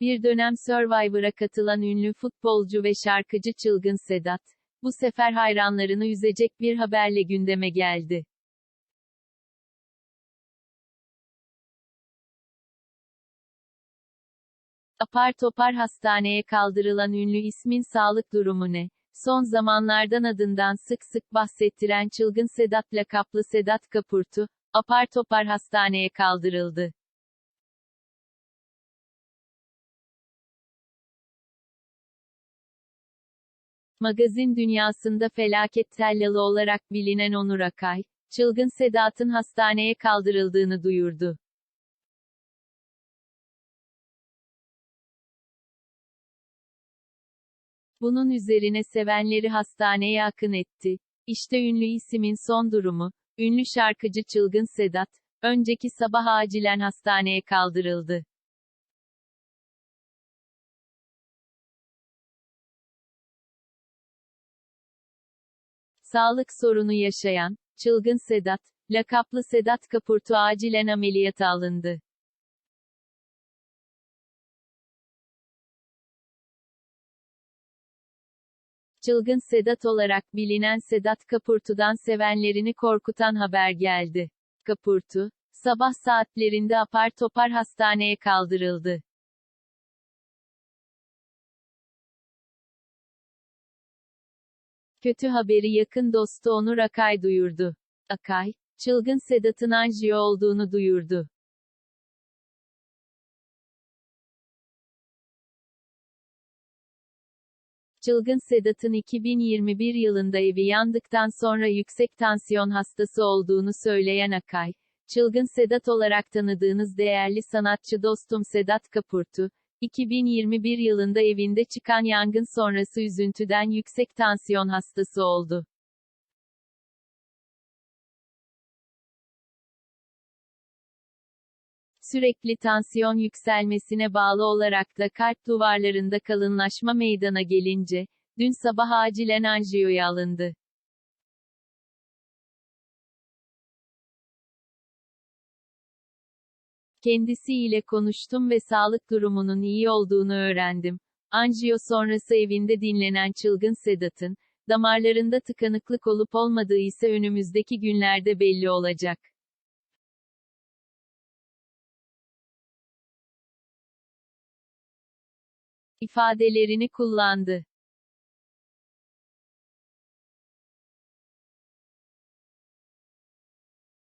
Bir dönem Survivor'a katılan ünlü futbolcu ve şarkıcı Çılgın Sedat, bu sefer hayranlarını üzecek bir haberle gündeme geldi. Apar topar hastaneye kaldırılan ünlü ismin sağlık durumu ne? Son zamanlardan adından sık sık bahsettiren Çılgın Sedat lakaplı Sedat Kapurtu, apar topar hastaneye kaldırıldı. Magazin dünyasında felaket tellalı olarak bilinen Onur Akay, Çılgın Sedat'ın hastaneye kaldırıldığını duyurdu. Bunun üzerine sevenleri hastaneye akın etti. İşte ünlü isimin son durumu. Ünlü şarkıcı Çılgın Sedat, önceki sabah acilen hastaneye kaldırıldı. Sağlık sorunu yaşayan, Çılgın Sedat, lakaplı Sedat Kapurtu acilen ameliyata alındı. Çılgın Sedat olarak bilinen Sedat Kapurtu'dan sevenlerini korkutan haber geldi. Kapurtu, sabah saatlerinde apar topar hastaneye kaldırıldı. Kötü haberi yakın dostu Onur Akay duyurdu. Akay, Çılgın Sedat'ın anjiyo olduğunu duyurdu. Çılgın Sedat'ın 2021 yılında evi yandıktan sonra yüksek tansiyon hastası olduğunu söyleyen Akay, Çılgın Sedat olarak tanıdığınız değerli sanatçı dostum Sedat Kapurtu, 2021 yılında evinde çıkan yangın sonrası üzüntüden yüksek tansiyon hastası oldu. Sürekli tansiyon yükselmesine bağlı olarak da kalp duvarlarında kalınlaşma meydana gelince, dün sabah acilen anjiyoya alındı. Kendisiyle konuştum ve sağlık durumunun iyi olduğunu öğrendim. Anjiyo sonrası evinde dinlenen çılgın Sedat'ın, damarlarında tıkanıklık olup olmadığı ise önümüzdeki günlerde belli olacak. ifadelerini kullandı.